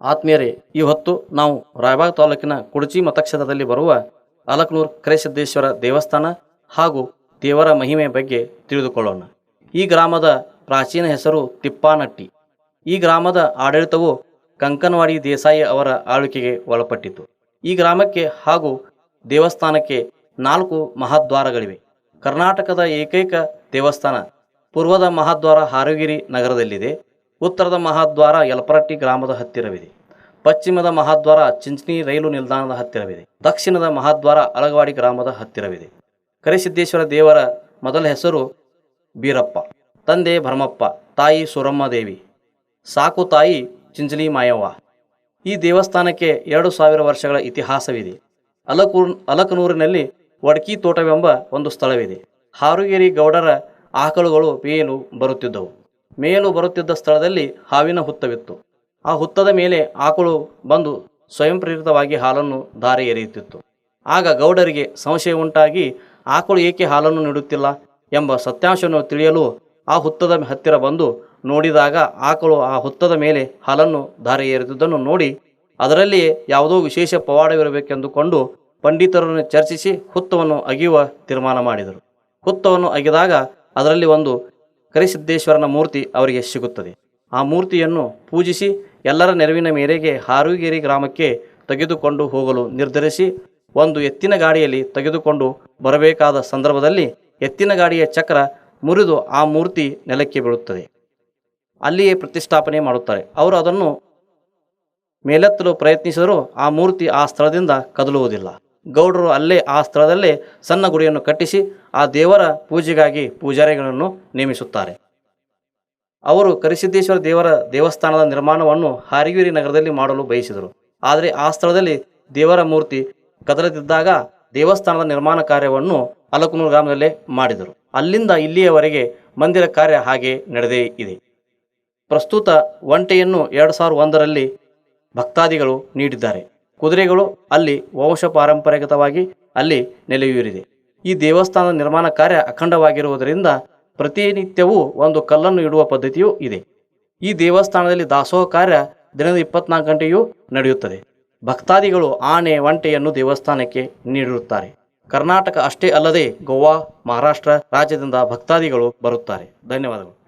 ಆತ್ಮೀಯರೇ, ಈ ಹೊತ್ತು ನಾವು ರಾಯಬಾಗ್ ತಾಲೂಕಿನ ಕುಡಚಿ ಮತಕ್ಷೇತ್ರದಲ್ಲಿ ಬರುವ ಅಲಕ್ನೂರ್ ಕ್ರೈಸಿದ್ದೇಶ್ವರ ದೇವಸ್ಥಾನ ಹಾಗೂ ದೇವರ ಮಹಿಮೆ ಬಗ್ಗೆ ತಿಳಿದುಕೊಳ್ಳೋಣ. ಈ ಗ್ರಾಮದ ಪ್ರಾಚೀನ ಹೆಸರು ತಿಪ್ಪಾನಟ್ಟಿ. ಈ ಗ್ರಾಮದ ಆಡಳಿತವು ಕಂಕನವಾಡಿ ದೇಸಾಯಿ ಅವರ ಆಳ್ವಿಕೆಗೆ ಒಳಪಟ್ಟಿತು. ಈ ಗ್ರಾಮಕ್ಕೆ ಹಾಗೂ ದೇವಸ್ಥಾನಕ್ಕೆ ನಾಲ್ಕು ಮಹಾದ್ವಾರಗಳಿವೆ. ಕರ್ನಾಟಕದ ಏಕೈಕ ದೇವಸ್ಥಾನ ಪೂರ್ವದ ಮಹಾದ್ವಾರ ಹಾರಗಿರಿ ನಗರದಲ್ಲಿದೆ. ಉತ್ತರದ ಮಹಾದ್ವಾರ ಯಲಪರಟ್ಟಿ ಗ್ರಾಮದ ಹತ್ತಿರವಿದೆ. ಪಶ್ಚಿಮದ ಮಹಾದ್ವಾರ ಚಿಂಚನಿ ರೈಲು ನಿಲ್ದಾಣದ ಹತ್ತಿರವಿದೆ. ದಕ್ಷಿಣದ ಮಹಾದ್ವಾರ ಅಳಗವಾಡಿ ಗ್ರಾಮದ ಹತ್ತಿರವಿದೆ. ಕರಿಸಿದ್ದೇಶ್ವರ ದೇವರ ಮೊದಲ ಹೆಸರು ಬೀರಪ್ಪ, ತಂದೆ ಭರಮಪ್ಪ, ತಾಯಿ ಸುರಮ್ಮ ದೇವಿ, ಸಾಕು ತಾಯಿ ಚಿಂಚಲಿ ಮಾಯವ್ವ. ಈ ದೇವಸ್ಥಾನಕ್ಕೆ ಎರಡು ಸಾವಿರ ವರ್ಷಗಳ ಇತಿಹಾಸವಿದೆ. ಅಲಕೂರ್, ಅಲಕನೂರಿನಲ್ಲಿ ವಡ್ಕಿ ತೋಟವೆಂಬ ಒಂದು ಸ್ಥಳವಿದೆ. ಹಾರುಗೇರಿ ಗೌಡರ ಆಕಳುಗಳು ಮೇಲು ಬರುತ್ತಿದ್ದವು. ಮೇಲು ಬರುತ್ತಿದ್ದ ಸ್ಥಳದಲ್ಲಿ ಹಾವಿನ ಹುತ್ತವಿತ್ತು. ಆ ಹುತ್ತದ ಮೇಲೆ ಆಕಳು ಬಂದು ಸ್ವಯಂ ಪ್ರೇರಿತವಾಗಿ ಹಾಲನ್ನು ದಾರಿ ಎರೆಯುತ್ತಿತ್ತು. ಆಗ ಗೌಡರಿಗೆ ಸಂಶಯ ಉಂಟಾಗಿ, ಆಕಳು ಏಕೆ ಹಾಲನ್ನು ನೀಡುತ್ತಿಲ್ಲ? ಎಂಬ ಸತ್ಯಾಂಶವನ್ನು ತಿಳಿಯಲು ಆ ಹುತ್ತದ ಹತ್ತಿರ ಬಂದು ನೋಡಿದಾಗ ಆಕಳು ಆ ಹುತ್ತದ ಮೇಲೆ ಹಾಲನ್ನು ದಾರಿ ಎರೆದುದನ್ನು ನೋಡಿ, ಅದರಲ್ಲಿಯೇ ಯಾವುದೋ ವಿಶೇಷ ಪವಾಡವಿರಬೇಕೆಂದುಕೊಂಡು ಪಂಡಿತರನ್ನು ಚರ್ಚಿಸಿ ಹುತ್ತವನ್ನು ಅಗೆಯುವ ತೀರ್ಮಾನ ಮಾಡಿದರು. ಹುತ್ತವನ್ನು ಅಗೆದಾಗ ಅದರಲ್ಲಿ ಒಂದು ಕರಿಸಿದ್ದೇಶ್ವರನ ಮೂರ್ತಿ ಅವರಿಗೆ ಸಿಗುತ್ತದೆ. ಆ ಮೂರ್ತಿಯನ್ನು ಪೂಜಿಸಿ ಎಲ್ಲರ ನೆರವಿನ ಮೇರೆಗೆ ಹಾರುಗೇರಿ ಗ್ರಾಮಕ್ಕೆ ತೆಗೆದುಕೊಂಡು ಹೋಗಲು ನಿರ್ಧರಿಸಿ ಒಂದು ಎತ್ತಿನ ಗಾಡಿಯಲ್ಲಿ ತೆಗೆದುಕೊಂಡು ಬರಬೇಕಾದ ಸಂದರ್ಭದಲ್ಲಿ ಎತ್ತಿನ ಗಾಡಿಯ ಚಕ್ರ ಮುರಿದು ಆ ಮೂರ್ತಿ ನೆಲಕ್ಕೆ ಬೀಳುತ್ತದೆ. ಅಲ್ಲಿಯೇ ಪ್ರತಿಷ್ಠಾಪನೆ ಮಾಡುತ್ತಾರೆ. ಅವರು ಅದನ್ನು ಮೇಲೆತ್ತಲು ಪ್ರಯತ್ನಿಸಿದರೂ ಆ ಮೂರ್ತಿ ಆ ಸ್ಥಳದಿಂದ ಕದಲುವುದಿಲ್ಲ. ಗೌಡರು ಅಲ್ಲೇ ಆ ಸ್ಥಳದಲ್ಲೇ ಸಣ್ಣ ಗುಡಿಯನ್ನು ಕಟ್ಟಿಸಿ ಆ ದೇವರ ಪೂಜೆಗಾಗಿ ಪೂಜಾರಿಗಳನ್ನು ನೇಮಿಸುತ್ತಾರೆ. ಅವರು ಕರಿಸಿದ್ದೇಶ್ವರ ದೇವರ ದೇವಸ್ಥಾನದ ನಿರ್ಮಾಣವನ್ನು ಹಾರಿಗಿರಿ ನಗರದಲ್ಲಿ ಮಾಡಲು ಬಯಸಿದರು. ಆದರೆ ಆ ಸ್ಥಳದಲ್ಲಿ ದೇವರ ಮೂರ್ತಿ ಕದಲದಿದ್ದಾಗ ದೇವಸ್ಥಾನದ ನಿರ್ಮಾಣ ಕಾರ್ಯವನ್ನು ಅಲಕನೂರು ಗ್ರಾಮದಲ್ಲೇ ಮಾಡಿದರು. ಅಲ್ಲಿಂದ ಇಲ್ಲಿಯವರೆಗೆ ಮಂದಿರ ಕಾರ್ಯ ಹಾಗೆ ನಡೆದೇ ಇದೆ. ಪ್ರಸ್ತುತ ಒಂಟೆಯನ್ನು ಎರಡು ಸಾವಿರದ ಒಂದರಲ್ಲಿ ಭಕ್ತಾದಿಗಳು ನೀಡಿದ್ದಾರೆ. ಕುದುರೆಗಳು ಅಲ್ಲಿ ವಂಶ ಪಾರಂಪರಿಕವಾಗಿ ಅಲ್ಲಿ ನೆಲೆಯೂರಿದೆ. ಈ ದೇವಸ್ಥಾನದ ನಿರ್ಮಾಣ ಕಾರ್ಯ ಅಖಂಡವಾಗಿರುವುದರಿಂದ ಪ್ರತಿನಿತ್ಯವೂ ಒಂದು ಕಲ್ಲನ್ನು ಇಡುವ ಪದ್ಧತಿಯೂ ಇದೆ. ಈ ದೇವಸ್ಥಾನದಲ್ಲಿ ದಾಸೋಹ ಕಾರ್ಯ ದಿನದ ಇಪ್ಪತ್ನಾಲ್ಕು ಗಂಟೆಯೂ ನಡೆಯುತ್ತದೆ. ಭಕ್ತಾದಿಗಳು ಆನೆ, ಒಂಟೆಯನ್ನು ದೇವಸ್ಥಾನಕ್ಕೆ ನೀಡಿರುತ್ತಾರೆ. ಕರ್ನಾಟಕ ಅಷ್ಟೇ ಅಲ್ಲದೆ ಗೋವಾ, ಮಹಾರಾಷ್ಟ್ರ ರಾಜ್ಯದಿಂದ ಭಕ್ತಾದಿಗಳು ಬರುತ್ತಾರೆ. ಧನ್ಯವಾದಗಳು.